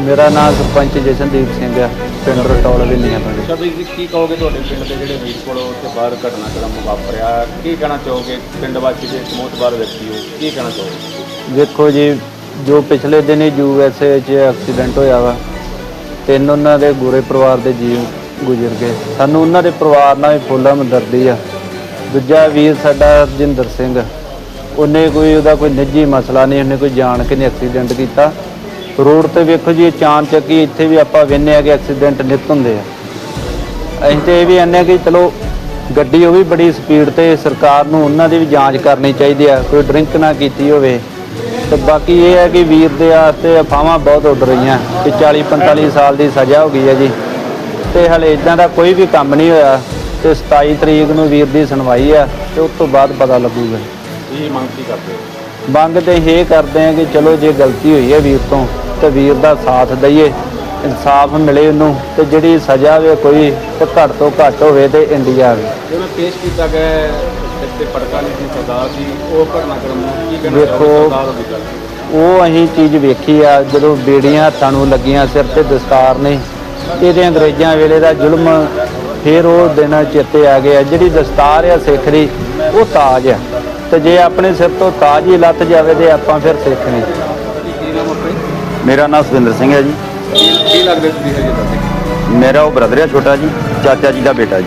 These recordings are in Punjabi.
ਮੇਰਾ ਨਾਮ ਸਰਪੰਚ ਜਸ਼ਨਦੀਪ ਸਿੰਘ ਆ ਪਿੰਡ ਰਟੌਲ ਵੇਲੀਆਂ ਤੋਂ ਸਰ ਤੁਸੀਂ ਕੀ ਕਹੋਗੇ ਤੁਹਾਡੇ ਪਿੰਡ ਦੇ ਜਿਹੜੇ ਮੀਤ ਕੋਲ ਉੱਥੇ ਬਾਹਰ ਘਟਨਾਕ੍ਰਮ ਵਾਪਰਿਆ? ਕੀ ਕਹਿਣਾ ਚਾਹੋਗੇ ਪਿੰਡ ਵਾਸੀ ਦੇ ਸਮੋਤਬਾਰ ਵਿਅਕਤੀ ਹੋ ਕੀ ਕਹਿਣਾ ਚਾਹੋਗੇ? ਦੇਖੋ ਜੀ ਜੋ ਪਿਛਲੇ ਦਿਨ ਹੀ ਯੂਐਸਏ 'ਚ ਐਕਸੀਡੈਂਟ ਹੋਇਆ ਵਾ ਤਿੰਨ ਉਹਨਾਂ ਦੇ ਗੁਰੇ ਪਰਿਵਾਰ ਦੇ ਜੀਵ ਗੁਜ਼ਰ ਗਏ। ਸਾਨੂੰ ਉਹਨਾਂ ਦੇ ਪਰਿਵਾਰ ਨਾਲ ਵੀ ਫੁੱਲ ਹਮਦਰਦੀ ਆ। ਦੂਜਾ ਵੀਰ ਸਾਡਾ ਰਜਿੰਦਰ ਸਿੰਘ। ਉਹਨੇ ਕੋਈ ਉਹਦਾ ਕੋਈ ਨਿੱਜੀ ਮਸਲਾ ਨਹੀਂ ਉਹਨੇ ਕੋਈ ਜਾਣ ਕੇ ਨਹੀਂ ਐਕਸੀਡੈਂਟ ਕੀਤਾ। ਰੋਡ ਤੇ ਵੇਖੋ ਜੀ ਚਾਂਦ ਚੱਕੀ ਇੱਥੇ ਵੀ ਆਪਾਂ ਵੇਖਦੇ ਆ ਕਿ ਐਕਸੀਡੈਂਟ ਨਿਤ ਹੁੰਦੇ ਆ। ਅਸੀਂ ਤੇ ਇਹ ਵੀ ਆਨੇ ਕਿ ਚਲੋ ਗੱਡੀ ਉਹ ਵੀ ਬੜੀ ਸਪੀਡ ਤੇ ਸਰਕਾਰ ਨੂੰ ਉਹਨਾਂ ਦੀ ਵੀ ਜਾਂਚ ਕਰਨੀ ਚਾਹੀਦੀ ਆ ਕੋਈ ਡਰਿੰਕ ਨਾ ਕੀਤੀ ਹੋਵੇ। ਤੇ ਬਾਕੀ ਇਹ ਹੈ ਕਿ ਵੀਰ ਦੇ ਵਾਸਤੇ ਅਫਵਾਹਾਂ ਬਹੁਤ ਉੱਡ ਰਹੀਆਂ ਕਿ 40 45 ਸਾਲ ਦੀ ਸਜ਼ਾ ਹੋ ਗਈ ਹੈ ਜੀ। ਤੇ ਹਲੇ ਇਦਾਂ ਦਾ ਕੋਈ ਵੀ ਕੰਮ ਨਹੀਂ ਹੋਇਆ। ਤੇ 27 ਤਰੀਕ ਨੂੰ ਵੀਰ ਦੀ ਸੁਣਵਾਈ ਆ ਤੇ ਉਸ ਤੋਂ ਬਾਅਦ ਪਤਾ ਲੱਗੂਗਾ। ਕੀ ਮੰਗ ਕੀ ਕਰਦੇ ਹੋ? ਮੰਗ ਤੇ ਇਹ ਕਰਦੇ ਆ ਕਿ ਚਲੋ ਜੇ ਗਲਤੀ ਹੋਈ ਹੈ ਵੀਰ ਤੋਂ ਤੇ ਵੀਰ ਦਾ ਸਾਥ ਦਈਏ ਇਨਸਾਫ ਮਿਲੇ ਉਹਨੂੰ ਤੇ ਜਿਹੜੀ ਸਜ਼ਾ ਵੇ ਕੋਈ ਤੇ ਘੱਟ ਤੋਂ ਘੱਟ ਹੋਵੇ ਤੇ ਇੰਡੀਆ ਆਵੇ ਜਿਵੇਂ ਪੇਸ਼ ਕੀਤਾ ਗਿਆ ਹੈ, ਇੱਥੇ ਪੜਕਾ ਨਹੀਂ ਸੀ ਸਰਦਾਰ ਸੀ ਉਹ ਘਟਨਾਕ੍ਰਮ ਨੂੰ ਕੀ ਕਹਿਣਾ ਵੇਖੋ, ਚਾਹੋਗੇ ਸਰਦਾਰ ਦੀ ਗੱਲ। ਉਹ ਅਸੀਂ ਚੀਜ਼ ਵੇਖੀ ਆ ਜਦੋਂ ਬੇੜੀਆਂ ਹੱਥਾਂ ਨੂੰ ਲੱਗੀਆਂ ਸਿਰ ਤੇ ਦਸਤਾਰ ਨੇ ਇਹਦੇ ਅੰਗਰੇਜ਼ਾਂ ਵੇਲੇ ਦਾ ਜ਼ੁਲਮ ਫਿਰ ਉਹ ਦਿਨ ਚੇਤੇ ਆ ਗਏ ਆ। ਜਿਹੜੀ ਦਸਤਾਰ ਆ ਸਿੱਖ ਦੀ ਉਹ ਤਾਜ ਆ। ਤੇ ਜੇ ਆਪਣੇ ਸਿਰ ਤੋਂ ਤਾਜ ਹੀ ਲੱਥ ਜਾਵੇ ਤੇ ਆਪਾਂ ਫਿਰ ਸਿੱਖ ਨਹੀਂ ਮੇਰਾ ਨਾਮ ਸੁਰਿੰਦਰ ਸਿੰਘ ਹੈ ਜੀ। ਕੀ ਲੱਗਦਾ ਤੁਸੀਂ ਹਜੇ ਤੱਕ? ਮੇਰਾ ਉਹ ਬ੍ਰਦਰ ਹੈ ਛੋਟਾ ਜੀ ਚਾਚਾ ਜੀ ਦਾ ਬੇਟਾ ਜੀ।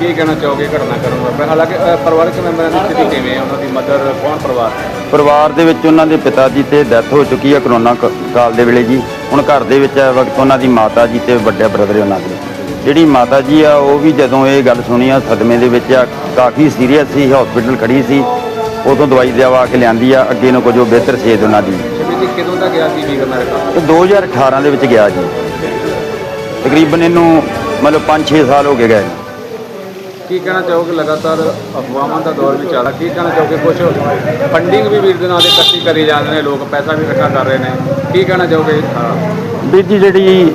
ਕੀ ਕਹਿਣਾ ਚਾਹੋਗੇ ਘਟਨਾਕ੍ਰਮ ਵਾਪਰਿਆ ਹਾਲਾਂਕਿ ਅ, ਪਰਿਵਾਰਕ ਮੈਂਬਰਾਂ ਦੀ ਸਥਿਤੀ ਕਿਵੇਂ ਹੈ ਉਹਨਾਂ ਦੀ ਮਦਰ ਕੌਣ ਪਰਿਵਾਰ? ਹੈ ਪਰਿਵਾਰ ਦੇ ਵਿੱਚ ਉਹਨਾਂ ਦੇ ਪਿਤਾ ਜੀ ਤੇ ਡੈਥ ਹੋ ਚੁੱਕੀ ਹੈ ਕਰੋਨਾ ਕ- ਕਾਲ ਦੇ ਵੇਲੇ ਜੀ। ਹੁਣ ਘਰ ਦੇ ਵਿੱਚ ਵਕਤ ਉਹਨਾਂ ਦੀ ਮਾਤਾ ਜੀ ਤੇ ਵੱਡਾ ਬ੍ਰਦਰ ਹੈ ਉਹਨਾਂ ਦੇ। ਜਿਹੜੀ ਮਾਤਾ ਜੀ ਆ ਉਹ ਵੀ ਜਦੋਂ ਇਹ ਗੱਲ ਸੁਣੀ ਆ ਸਦਮੇ ਦੇ ਵਿੱਚ ਆ ਕਾਫੀ ਸੀਰੀਅਸ ਸੀ ਹਸਪੀਟਲ ਖੜੀ ਸੀ ਉਦੋਂ ਦਵਾਈ ਦਵਾ ਕੇ ਲਿਆਂਦੀ ਆ ਅੱਗੇ ਨੂੰ ਕੁਝ ਬਿਹਤਰ ਸੇਧ ਉਹਨਾਂ ਦੀ। ਸ਼ਬੀ ਜੀ ਕਦੋਂ ਦਾ ਗਿਆ ਸੀ ਵੀਰ ਅਮਰੀਕਾ ਤੇ 2018 ਦੇ ਵਿੱਚ ਗਿਆ ਜੀ। ਤਕਰੀਬਨ ਇਹਨੂੰ ਮਤਲਬ 5-6 ਸਾਲ ਹੋ ਗਏ ਗਏ ਕੀ ਕਹਿਣਾ ਚਾਹੋਗੇ? ਲਗਾਤਾਰ ਅਫਵਾਹਾਂ ਦਾ ਦੌਰ ਵੀ ਚੱਲ ਰਿਹਾ ਕੀ ਕਹਿਣਾ ਚਾਹੋਗੇ? ਕੁਝ ਫੰਡਿੰਗ ਵੀ ਵੀਰ ਦੇ ਨਾਂ ਤੇ ਇਕੱਠੀ ਕਰੀ ਜਾਂਦੇ ਨੇ ਲੋਕ ਪੈਸਾ ਵੀ ਇਕੱਠਾ ਕਰ ਰਹੇ ਨੇ। ਕੀ ਕਹਿਣਾ ਚਾਹੋਗੇ? ਹਾਂ ਵੀਰ ਜੀ ਜਿਹੜੀ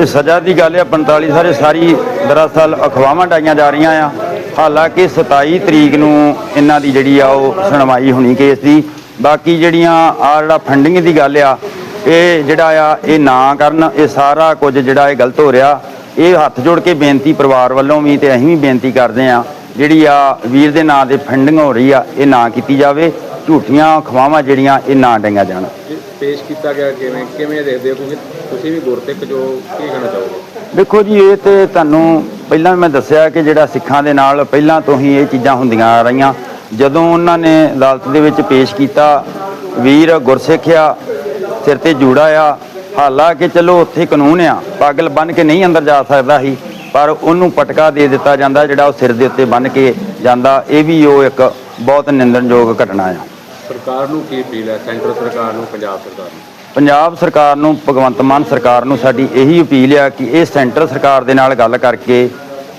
ਇਹ ਸਜ਼ਾ ਦੀ ਗੱਲ ਹੈ 45 ਸਾਰੇ ਸਾਰੀ ਦਰਅਸਲ ਅਖਵਾਵਾਂ ਡਾਈਆਂ ਜਾ ਰਹੀਆਂ ਆ। ਹਾਲਾਂਕਿ 27 ਤਰੀਕ ਨੂੰ ਇਹਨਾਂ ਦੀ ਜਿਹੜੀ ਆ, ਉਹ ਸੁਣਵਾਈ ਹੋਣੀ ਕੇਸ ਦੀ। ਬਾਕੀ ਜਿਹੜੀਆਂ ਆ ਜਿਹੜਾ ਫੰਡਿੰਗ ਦੀ ਗੱਲ ਆ, ਇਹ ਜਿਹੜਾ ਆ, ਇਹ ਨਾ ਕਰਨ, ਇਹ ਸਾਰਾ ਕੁਝ ਜਿਹੜਾ ਇਹ ਗਲਤ ਹੋ ਰਿਹਾ। ਇਹ ਹੱਥ ਜੋੜ ਕੇ ਬੇਨਤੀ ਪਰਿਵਾਰ ਵੱਲੋਂ ਵੀ ਤੇ ਅਸੀਂ ਵੀ ਬੇਨਤੀ ਕਰਦੇ ਆ, ਜਿਹੜੀ ਆ ਵੀਰ ਦੇ ਨਾਂ ਤੇ ਫੰਡਿੰਗ ਹੋ ਰਹੀ ਆ, ਇਹ ਨਾ ਕੀਤੀ ਜਾਵੇ। ਝੂਠੀਆਂ ਅਖਵਾਵਾਂ ਜਿਹੜੀਆਂ, ਇਹ ਨਾ ਡਾਈਆਂ ਜਾਣ। ਪੇਸ਼ ਕੀਤਾ ਗਿਆ ਕਿਵੇਂ ਕਿਵੇਂ ਦੇਖਦੇ ਹੋ? ਕਿਉਂਕਿ ਤੁਸੀਂ ਵੀ ਗੁਰਤਿਕ ਜੋ, ਕੀ ਕਹਿਣਾ ਚਾਹੋਗੇ? ਦੇਖੋ ਜੀ, ਇਹ ਤੇ ਤੁਹਾਨੂੰ ਪਹਿਲਾਂ ਵੀ ਮੈਂ ਦੱਸਿਆ ਕਿ ਜਿਹੜਾ ਸਿੱਖਾਂ ਦੇ ਨਾਲ ਪਹਿਲਾਂ ਤੋਂ ਹੀ ਇਹ ਚੀਜ਼ਾਂ ਹੁੰਦੀਆਂ ਆ ਰਹੀਆਂ। ਜਦੋਂ ਉਹਨਾਂ ਨੇ ਅਦਾਲਤ ਦੇ ਵਿੱਚ ਪੇਸ਼ ਕੀਤਾ, ਵੀਰ ਗੁਰਸਿੱਖ ਆ, ਸਿਰ ਤੇ ਜੂੜਾ ਆ ਹਾਲਾਂਕਿ ਚਲੋ ਉੱਥੇ ਕਾਨੂੰਨ ਆ, ਪਾਗਲ ਬਨ ਕੇ ਨਹੀਂ ਅੰਦਰ ਜਾ ਸਕਦਾ ਸੀ, ਪਰ ਉਹਨੂੰ ਪਟਕਾ ਦੇ ਦਿੱਤਾ ਜਾਂਦਾ ਜਿਹੜਾ ਉਹ ਸਿਰ ਦੇ ਉੱਤੇ ਬੰਨ ਕੇ ਜਾਂਦਾ, ਇਹ ਵੀ ਉਹ ਇੱਕ ਬਹੁਤ ਨਿੰਦਣਯੋਗ ਘਟਨਾ ਆ। ਸਰਕਾਰ ਨੂੰ ਕੀ ਅਪੀਲ ਹੈ? ਸੈਂਟਰ ਸਰਕਾਰ ਨੂੰ ਪੰਜਾਬ ਸਰਕਾਰ ਨੂੰ? ਪੰਜਾਬ ਸਰਕਾਰ ਨੂੰ ਭਗਵੰਤ ਮਾਨ ਸਰਕਾਰ ਨੂੰ ਸਾਡੀ ਇਹੀ ਅਪੀਲ ਆ ਕਿ ਇਹ ਸੈਂਟਰ ਸਰਕਾਰ ਦੇ ਨਾਲ ਗੱਲ ਕਰਕੇ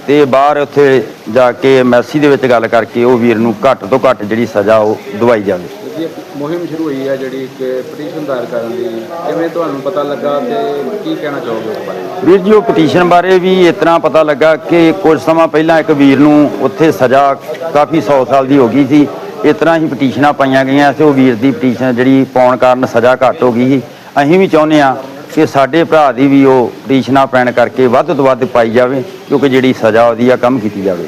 ਤੇ ਬਾਹਰ ਉੱਥੇ ਜਾ ਕੇ ਐਮਐਸਸੀ ਦੇ ਵਿੱਚ ਗੱਲ ਕਰਕੇ ਉਹ ਵੀਰ ਨੂੰ ਘੱਟ ਤੋਂ ਘੱਟ ਜਿਹੜੀ ਸਜ਼ਾ ਉਹ ਦਵਾਈ ਜਾਵੇ। ਜੀ ਮੁਹਿੰਮ ਸ਼ੁਰੂ ਹੋਈ ਹੈ ਜਿਹੜੀ ਕਿ ਪਟੀਸ਼ਨ ਦਾਇਰ ਕਰਨ ਦੀ। ਕਿਵੇਂ ਤੁਹਾਨੂੰ ਪਤਾ ਲੱਗਾ ਤੇ ਕੀ ਕਹਿਣਾ ਚਾਹੋਗੇ ਉਸ ਬਾਰੇ? ਵੀਰ ਜੀ ਉਹ ਪਟੀਸ਼ਨ ਬਾਰੇ ਵੀ ਤਰ੍ਹਾਂ ਪਤਾ ਲੱਗਾ ਕਿ ਕੁਝ ਸਮਾਂ ਪਹਿਲਾਂ ਇੱਕ ਵੀਰ ਨੂੰ ਉੱਥੇ ਸਜ਼ਾ ਕਾਫੀ 100 ਸਾਲ ਦੀ ਹੋ ਗਈ ਸੀ। ਇਸ ਤਰ੍ਹਾਂ ਹੀ ਪਟੀਸ਼ਨਾਂ ਪਾਈਆਂ ਗਈਆਂ ਸੀ, ਉਹ ਵੀਰ ਦੀ ਪਟੀਸ਼ਨ ਜਿਹੜੀ ਪਾਉਣ ਕਾਰਨ ਸਜ਼ਾ ਘੱਟ ਹੋ ਗਈ ਸੀ। ਅਸੀਂ ਵੀ ਚਾਹੁੰਦੇ ਆ ਕਿ ਸਾਡੇ ਭਰਾ ਦੀ ਵੀ ਉਹ ਪਟੀਸ਼ਨਾਂ ਪੈਣ ਕਰਕੇ ਵੱਧ ਤੋਂ ਵੱਧ ਪਾਈ ਜਾਵੇ, ਕਿਉਂਕਿ ਜਿਹੜੀ ਸਜ਼ਾ ਉਹਦੀ ਆ, ਕੰਮ ਕੀਤੀ ਜਾਵੇ।